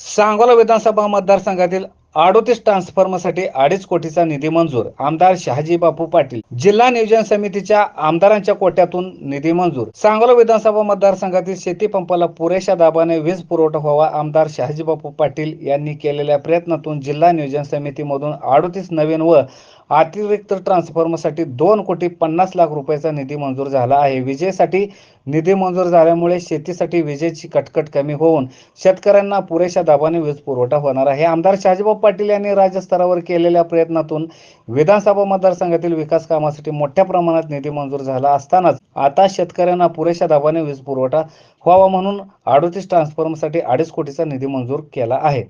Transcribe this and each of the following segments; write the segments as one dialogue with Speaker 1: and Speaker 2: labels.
Speaker 1: सांगोला विधानसभा मतदारसंघातील अडोतीस ट्रान्सफॉर्मरसाठी अडीच कोटीचा निधी मंजूर. आमदार शहाजी बापू पाटील. जिल्हा नियोजन समितीच्या आमदारांच्या कोट्यातून निधी मंजूर. सांगोला विधानसभा मतदारसंघातील शेती पंपाला पुरेशा दाबाने वीज पुरवठा व्हावा आमदार शहाजी बापू पाटील यांनी केलेल्या प्रयत्नातून जिल्हा नियोजन समितीमधून अडोतीस नवीन व अतिरिक्त ट्रान्सफॉर्मरसाठी दोन कोटी पन्नास लाख रुपयाचा निधी मंजूर झाला आहे. विजेसाठी निधी मंजूर झाल्यामुळे शेतीसाठी विजेची कटकट कमी होऊन शेतकऱ्यांना पुरेशा दाबाने वीज पुरवठा होणार आहे. आमदार शहाजीबाब पाटील यांनी राज्यस्तरावर केलेल्या प्रयत्नातून विधानसभा मतदारसंघातील विकास कामासाठी मोठ्या प्रमाणात निधी मंजूर झाला असतानाच आता शेतकऱ्यांना पुरेशा दाबाने वीज पुरवठा व्हावा म्हणून अडोतीस ट्रान्सफॉर्मसाठी अडीच कोटीचा निधी मंजूर केला आहे.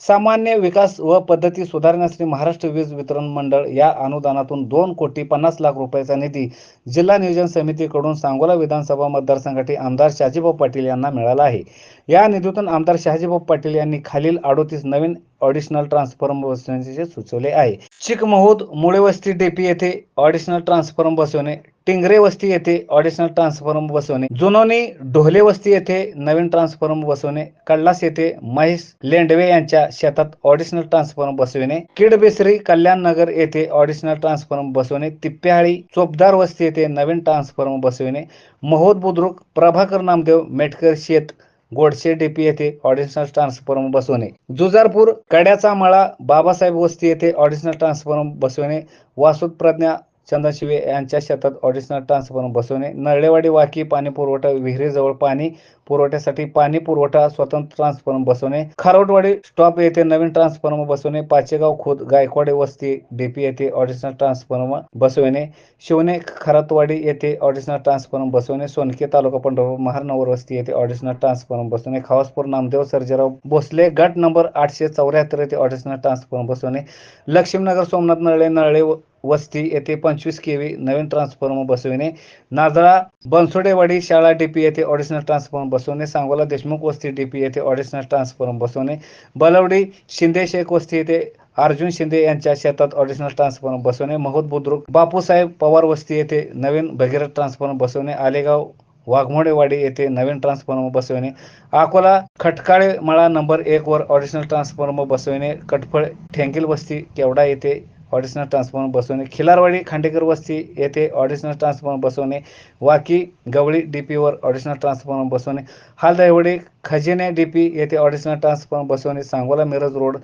Speaker 1: सामान्य विकास व पद्धती सुधारण्यासाठी महाराष्ट्र वीज वितरण मंडळ या अनुदानातून दोन कोटी पन्नास लाख रुपयाचा निधी जिल्हा नियोजन समितीकडून सांगोला विधानसभा मतदारसंघासाठी आमदार शहाजीभाऊ पाटील यांना मिळाला आहे. या निधीतून आमदार शहाजीभाऊ पाटील यांनी खालील अडोतीस नवीन ऑडिशनल ट्रान्सफॉर्म बसवण्याचे सुचवले आहे. चिकमहूद मुळेवस्ती डेपी येथे ऑडिशनल ट्रान्सफॉर्म बसवणे टिंगरे वस्ती येथे ऑडिशनल ट्रान्सफॉर्मर बसवणे. जुनोनी ढोले वस्ती येथे नवीन ट्रान्सफॉर्मर बसवणे. कल्लास येथे महेश लेंडवे यांच्या शेतात ऑडिशनल ट्रान्सफॉर्मर बसविणे. किडबेसरी कल्याण नगर येथे ऑडिशनल ट्रान्सफॉर्मर बसवणे. तिप्प्याळी चोपदार वस्ती येथे नवीन ट्रान्सफॉर्मर बसविणे. महोद बुद्रुक प्रभाकर नामदेव मेटकर शेत गोडशे डीपी येथे ऑडिशनल ट्रान्सफॉर्मर बसवणे. जुजारपूर कड्याचा मळा बाबासाहेब वस्ती येथे ऑडिशनल ट्रान्सफॉर्मर बसवणे. वासुद प्रज्ञा चंदनशिवे यांच्या शेतात ऑडिशनल ट्रान्सफॉर्मर बसवणे. नळेवाडी वाकी पाणी पुरवठा विहिरीजवळ पाणी पुरवठ्यासाठी पाणी पुरवठा स्वतंत्र ट्रान्सफॉर्मर बसवणे. खारोटवाडी स्टॉप येथे नवीन ट्रान्सफॉर्मर बसवणे. पाचेगाव खुद गायकवाडी वस्ती डीपी येथे ऑडिशनल ट्रान्सफॉर्मर बसवणे. शिवणे खरातवाडी येथे ऑडिशनल ट्रान्सफॉर्मर बसवणे. सोनके तालुका पंढरपूर महानगर वस्ती येथे ऑडिशनल ट्रान्सफॉर्मर बसवणे. खावासपूर नामदेव सर्जेराव भोसले गट नंबर आठशे चौऱ्याहत्तर येथे ऑडिशनल ट्रान्सफॉर्मर बसवणे. लक्ष्मीनगर सोमनाथ नळे नळे वस्ती येथे पंचवीस केव्ही नवीन ट्रान्सफॉर्मर बसविणे. नाजळा बनसोडेवाडी शाळा डीपी येथे ऑडिशनल ट्रान्सफॉर्मर बसवणे. सांगोला देशमुख वस्ती डीपी येथे ऑडिशनल ट्रान्सफॉर्मर बसवणे. बलवडी शिंदे शेख वस्ती येथे अर्जुन शिंदे यांच्या शेतात ऑडिशनल ट्रान्सफॉर्मर बसवणे. महोद बुद्रुक बापूसाहेब पवार वस्ती येथे नवीन भगीरथ ट्रान्सफॉर्मर बसवणे. आलेगाव वाघमोडेवाडी येथे नवीन ट्रान्सफॉर्मर बसविणे. अकोला खटकाळे मळा नंबर एक वर ऑडिशनल ट्रान्सफॉर्मर बसविणे. कटफळ ठेंगील वस्ती केवडा येथे ऑडिशनल ट्रान्सफॉर्मर बसवणे. खिलारवाडी खांडेकर वस्ती येथे ऑडिशनल ट्रान्सफॉर्मर बसवणे. वाकी गवळी डीपीवर ऑडिशनल ट्रान्सफॉर्मर बसवणे. हालदायवडी खजिने डीपी येथे ऑडिशनल ट्रान्सफॉर्मर बसवणे. सांगोला मिरज रोड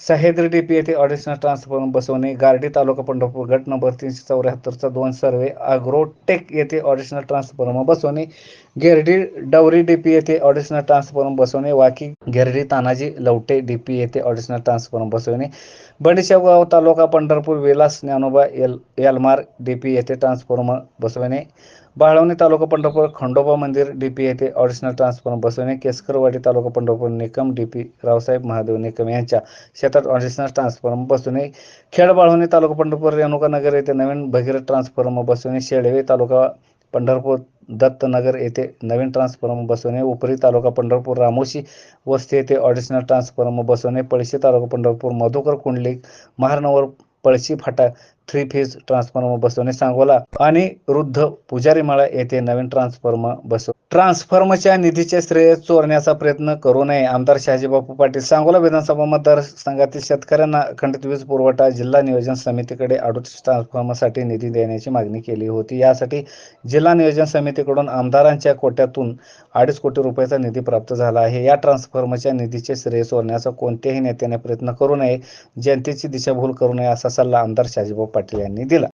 Speaker 1: सह्याद्री डीपी येथे ऑडिशनल ट्रान्सफॉर्मर बसवणे. गारडी तालुका पंढरपूर गट नंबर तीनशे चौऱ्याहत्तरचा दोन सर्वे. अग्रोटेक येथे ऑडिशनल ट्रान्सफॉर्मर बसवणे. गेरडी डवरी डीपी येथे ऑडिशनल ट्रान्सफॉर्मर बसवणे. वाकी गेरडी तानाजी लवटे डीपी येथे ऑडिशनल ट्रान्सफॉर्मर बसवणे. बडीशेवगाव तालुका पंढरपूर विलास ज्ञानोबा एल एलमार डीपी येथे ट्रान्सफॉर्मर बसवणे. बाळवणी तालुका पंढरपूर खंडोबा मंदिर डीपी येथे ऑडिशनल ट्रान्सफॉर्मर बसवणे केसकरवाडी तालुका पंढरपूर निकम डीपी रावसाहेब महादेव निकम यांच्या शेतात ऑडिशनल ट्रान्सफॉर्मर बसवणे. खेड बाळवणी तालुका पंढरपूर रेणुका नगर येथे नवीन भगीरथ ट्रान्सफॉर्मर बसवणे. शेळवे तालुका पंढरपूर दत्तनगर येथे नवीन ट्रान्सफॉर्मर बसवणे. उपरी तालुका पंढरपूर रामोशी वस्ती येथे ऑडिशनल ट्रान्सफॉर्मर बसवणे. पळशी तालुका पंढरपूर मधुकर कुंडली महारनवर पळशी फाटा थ्री फेज ट्रान्सफॉर्मर बसवणे सांगोला आणि वृद्ध पुजारी माळा येथे नवीन ट्रान्सफॉर्मर बसव ट्रान्सफॉर्मरच्या निधीचे श्रेय चोरण्याचा प्रयत्न करू नये आमदार शहाजीबापू पाटील. सांगोला विधानसभा मतदारसंघातील शेतकऱ्यांना अखंडित वीज पुरवठा जिल्हा नियोजन समितीकडे अडोतीस ट्रान्सफॉर्मरसाठी निधी देण्याची मागणी केली होती. यासाठी जिल्हा नियोजन समितीकडून आमदारांच्या कोट्यातून अडीच कोटी रुपयाचा निधी प्राप्त झाला आहे. या ट्रान्सफॉर्मरच्या निधीचे श्रेय चोरण्याचा कोणत्याही नेत्याने प्रयत्न करू नये. जनतेची दिशाभूल करू नये असा सल्ला आमदार शहाजीबापू पाटील यांनी दिला.